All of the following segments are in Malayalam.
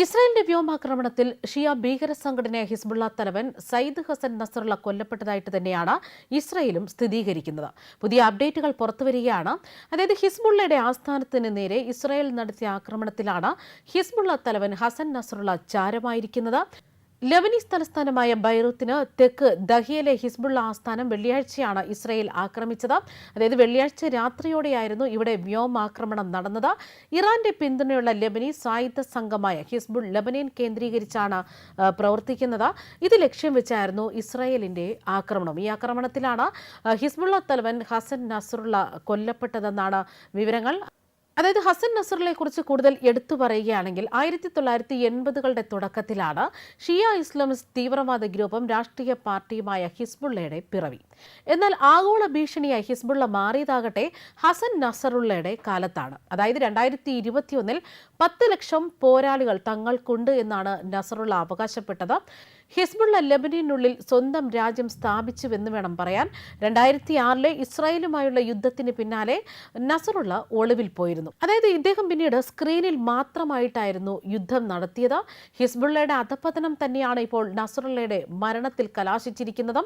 ഇസ്രായേലിന്റെ വ്യോമാക്രമണത്തിൽ ഷിയ ഭീകര സംഘടന ഹിസ്ബുള്ള തലവൻ സയ്യിദ് ഹസൻ നസറുള്ള കൊല്ലപ്പെട്ടതായിട്ട് തന്നെയാണ് ഇസ്രായേലും സ്ഥിരീകരിക്കുന്നത്. പുതിയ അപ്ഡേറ്റുകൾ പുറത്തുവരികയാണ്. അതായത് ഹിസ്ബുള്ളയുടെ ആസ്ഥാനത്തിന് നേരെ ഇസ്രായേൽ നടത്തിയ ആക്രമണത്തിലാണ് ഹിസ്ബുള്ള തലവൻ ഹസൻ നസറുള്ള ചാരമായിരിക്കുന്നത്. ലെബനീസ് തലസ്ഥാനമായ ബൈറൂത്തിന് തെക്ക് ദഹിയയിലെ ഹിസ്ബുള്ള ആസ്ഥാനം വെള്ളിയാഴ്ചയാണ് ഇസ്രയേൽ ആക്രമിച്ചത്. അതായത് വെള്ളിയാഴ്ച രാത്രിയോടെയായിരുന്നു ഇവിടെ വ്യോമാക്രമണം നടന്നത്. ഇറാന്റെ പിന്തുണയുള്ള ലെബനീസ് സായുധ സംഘമായ ഹിസ്ബുൾ ലെബനീൻ കേന്ദ്രീകരിച്ചാണ് പ്രവർത്തിക്കുന്നത്. ഇത് ലക്ഷ്യം വെച്ചായിരുന്നു ഇസ്രായേലിന്റെ ആക്രമണം. ഈ ആക്രമണത്തിലാണ് ഹിസ്ബുള്ള തലവൻ ഹസൻ നസറുള്ള കൊല്ലപ്പെട്ടതെന്നാണ് വിവരങ്ങൾ. അതായത് ഹസൻ നസറിനെ കുറിച്ച് കൂടുതൽ എടുത്തു പറയുകയാണെങ്കിൽ ആയിരത്തി തൊള്ളായിരത്തി എൺപതുകളുടെ തുടക്കത്തിലാണ് ഷിയ ഇസ്ലാമിസ്റ്റ് തീവ്രവാദ ഗ്രൂപ്പും രാഷ്ട്രീയ പാർട്ടിയുമായ ഹിസ്ബുള്ളയുടെ പിറവി. എന്നാൽ ആഗോള ഭീഷണിയായി ഹിസ്ബുള്ള മാറിയതാകട്ടെ ഹസൻ നസറുള്ളയുടെ കാലത്താണ്. അതായത് രണ്ടായിരത്തി ഇരുപത്തിയൊന്നിൽ പത്ത് ലക്ഷം പോരാളികൾ തങ്ങൾക്കുണ്ട് എന്നാണ് നസറുള്ള അവകാശപ്പെട്ടത്. ഹിസ്ബുള്ള ലെബനീനുള്ളിൽ സ്വന്തം രാജ്യം സ്ഥാപിച്ചുവെന്ന് വേണം പറയാൻ. രണ്ടായിരത്തി ആറിലെ ഇസ്രായേലുമായുള്ള യുദ്ധത്തിന് പിന്നാലെ നസറുള്ള ഒളിവിൽ പോയിരുന്നു. അതായത് ഇദ്ദേഹം പിന്നീട് സ്ക്രീനിൽ മാത്രമായിട്ടായിരുന്നു യുദ്ധം നടത്തിയത്. ഹിസ്ബുള്ളയുടെ അധപതനം തന്നെയാണ് ഇപ്പോൾ നസറുള്ളയുടെ മരണത്തിൽ കലാശിച്ചിരിക്കുന്നത്.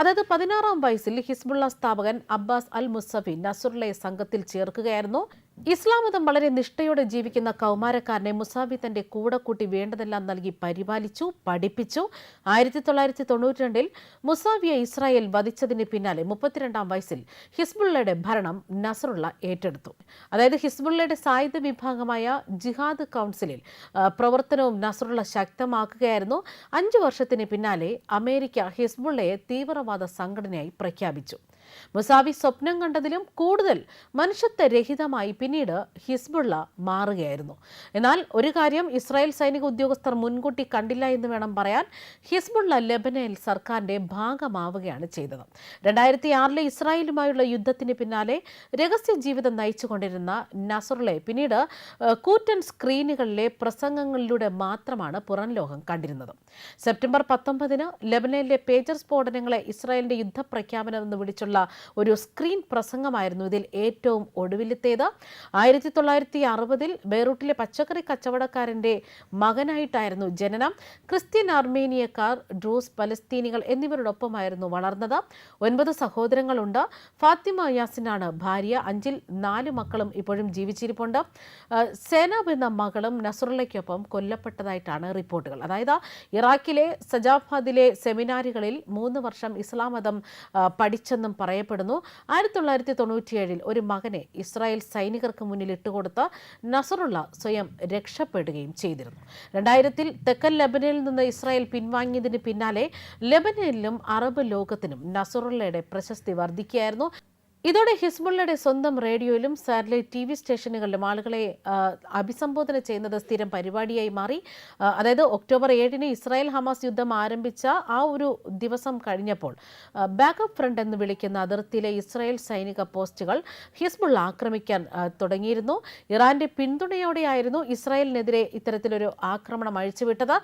അതായത് പതിനാറാം വയസ്സിൽ ഹിസ്ബുള്ള സ്ഥാപകൻ അബ്ബാസ് അൽ മുസഫി നസറുള്ളയെ സംഘത്തിൽ ചേർക്കുകയായിരുന്നു. ഇസ്ലാം മതം വളരെ നിഷ്ഠയോടെ ജീവിക്കുന്ന കൗമാരക്കാരനെ മുസാബി തന്റെ കൂടെ കൂട്ടി വേണ്ടതെല്ലാം നൽകി പരിപാലിച്ചു പഠിപ്പിച്ചു. ആയിരത്തി തൊള്ളായിരത്തി തൊണ്ണൂറ്റി രണ്ടിൽ മുസാബിയെ ഇസ്രായേൽ വധിച്ചതിന് പിന്നാലെ മുപ്പത്തിരണ്ടാം വയസ്സിൽ ഹിസ്ബുള്ളയുടെ ഭരണം നസറുള്ള ഏറ്റെടുത്തു. അതായത് ഹിസ്ബുള്ളയുടെ സായുധ വിഭാഗമായ ജിഹാദ് കൗൺസിലിൽ പ്രവർത്തനവും നസറുള്ള ശക്തമാക്കുകയായിരുന്നു. അഞ്ചു വർഷത്തിന് പിന്നാലെ അമേരിക്ക ഹിസ്ബുള്ളയെ തീവ്രവാദ സംഘടനയായി പ്രഖ്യാപിച്ചു. മുസാബി സ്വപ്നം കണ്ടതിലും കൂടുതൽ മനുഷ്യത്വരഹിതമായി പിന്നീട് ഹിസ്ബുള്ള മാറുകയായിരുന്നു. എന്നാൽ ഒരു കാര്യം ഇസ്രായേൽ സൈനിക ഉദ്യോഗസ്ഥർ മുൻകൂട്ടി കണ്ടില്ല എന്ന് വേണം പറയാൻ ഹിസ്ബുള്ള ലെബനയിൽ സർക്കാരിന്റെ ഭാഗമാവുകയാണ് ചെയ്തത്. രണ്ടായിരത്തി ആറിലെ ഇസ്രായേലുമായുള്ള യുദ്ധത്തിന് പിന്നാലെ രഹസ്യ ജീവിതം നയിച്ചുകൊണ്ടിരുന്ന നസറുളെ പിന്നീട് കൂറ്റൻ സ്ക്രീനുകളിലെ പ്രസംഗങ്ങളിലൂടെ മാത്രമാണ് പുറം ലോകം കണ്ടിരുന്നത്. സെപ്റ്റംബർ പത്തൊമ്പതിന് ലെബനനിലെ പേജർ സ്ഫോടനങ്ങളെ ഇസ്രായേലിന്റെ യുദ്ധപ്രഖ്യാപനം എന്ന് വിളിച്ചുള്ള ഒരു സ്ക്രീൻ പ്രസംഗമായിരുന്നു ഇതിൽ ഏറ്റവും ഒടുവിലത്തേത്. ആയിരത്തി തൊള്ളായിരത്തി അറുപതിൽ ബെയ്റൂട്ടിലെ പച്ചക്കറി കച്ചവടക്കാരന്റെ മകനായിട്ടായിരുന്നു ജനനം. ക്രിസ്ത്യൻ അർമേനിയക്കാർ ഡ്രൂസ് പലസ്തീനികൾ എന്നിവരോടൊപ്പമായിരുന്നു വളർന്നത്. ഒൻപത് സഹോദരങ്ങളുണ്ട്. ഫാത്തിമ യാസിനാണ് ഭാര്യ. അഞ്ചിൽ നാല് മക്കളും ഇപ്പോഴും ജീവിച്ചിരിപ്പുണ്ട്. സേനാബ് എന്ന മകളും നസുറലയ്ക്കൊപ്പം കൊല്ലപ്പെട്ടതായിട്ടാണ് റിപ്പോർട്ടുകൾ. അതായത് ഇറാഖിലെ സജാഫാദിലെ സെമിനാറുകളിൽ മൂന്ന് വർഷം ഇസ്ലാം മതം പഠിച്ചെന്നും പറയപ്പെടുന്നു. ആയിരത്തി തൊള്ളായിരത്തി തൊണ്ണൂറ്റിയേഴിൽ ഒരു മകനെ ഇസ്രായേൽ സൈനികർക്ക് മുന്നിൽ ഇട്ടുകൊടുത്ത നസറുള്ള സ്വയം രക്ഷപ്പെടുകയും ചെയ്തിരുന്നു. രണ്ടായിരത്തിൽ തെക്കൻ ലെബനനിൽ നിന്ന് ഇസ്രായേൽ പിൻവാങ്ങിയതിന് പിന്നാലെ ലെബനനിലും അറബ് ലോകത്തിനും നസറുള്ളയുടെ പ്രശസ്തി വർദ്ധിക്കുകയായിരുന്നു ഇതോടെ ഹിസ്ബുള്ളയുടെ സ്വന്തം റേഡിയോയിലും സാറ്റലൈറ്റ് ടി വി സ്റ്റേഷനുകളിലും ആളുകളെ അഭിസംബോധന ചെയ്യുന്നത് സ്ഥിരം പരിപാടിയായി മാറി. അതായത് ഒക്ടോബർ ഏഴിന് ഇസ്രായേൽ ഹമാസ് യുദ്ധം ആരംഭിച്ച ആ ഒരു ദിവസം കഴിഞ്ഞപ്പോൾ ബാക്കപ്പ് ഫ്രണ്ട് എന്ന് വിളിക്കുന്ന അതിർത്തിയിലെ ഇസ്രായേൽ സൈനിക പോസ്റ്റുകൾ ഹിസ്ബുള്ള ആക്രമിക്കാൻ തുടങ്ങിയിരുന്നു. ഇറാന്റെ പിന്തുണയോടെയായിരുന്നു ഇസ്രായേലിനെതിരെ ഇത്തരത്തിലൊരു ആക്രമണം അഴിച്ചുവിട്ടത്.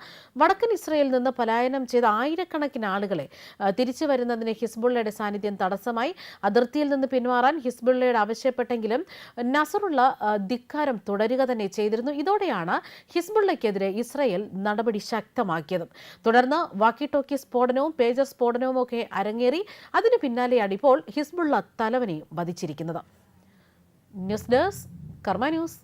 വടക്കൻ ഇസ്രായേലിൽ നിന്ന് പലായനം ചെയ്ത ആയിരക്കണക്കിന് ആളുകളെ തിരിച്ചു വരുന്നതിന് ഹിസ്ബുള്ളയുടെ സാന്നിധ്യം തടസ്സമായി. അതിർത്തിയിൽ നിന്ന് പിന്മാറാൻ ഹിസ്ബുള്ളയുടെ ആവശ്യപ്പെട്ടെങ്കിലും നസറുള്ള ധിക്കാരം തുടരുക തന്നെ ചെയ്തിരുന്നു. ഇതോടെയാണ് ഹിസ്ബുള്ളയ്ക്കെതിരെ ഇസ്രയേൽ നടപടി ശക്തമാക്കിയത്. തുടർന്ന് വാക്കി ടോക്കി സ്ഫോടനവും പേജർ സ്ഫോടനവും ഒക്കെ അരങ്ങേറി. അതിന് പിന്നാലെയാണ് ഇപ്പോൾ ഹിസ്ബുള്ള തലവനെയും വധിച്ചിരിക്കുന്നത്. News desk Karma news.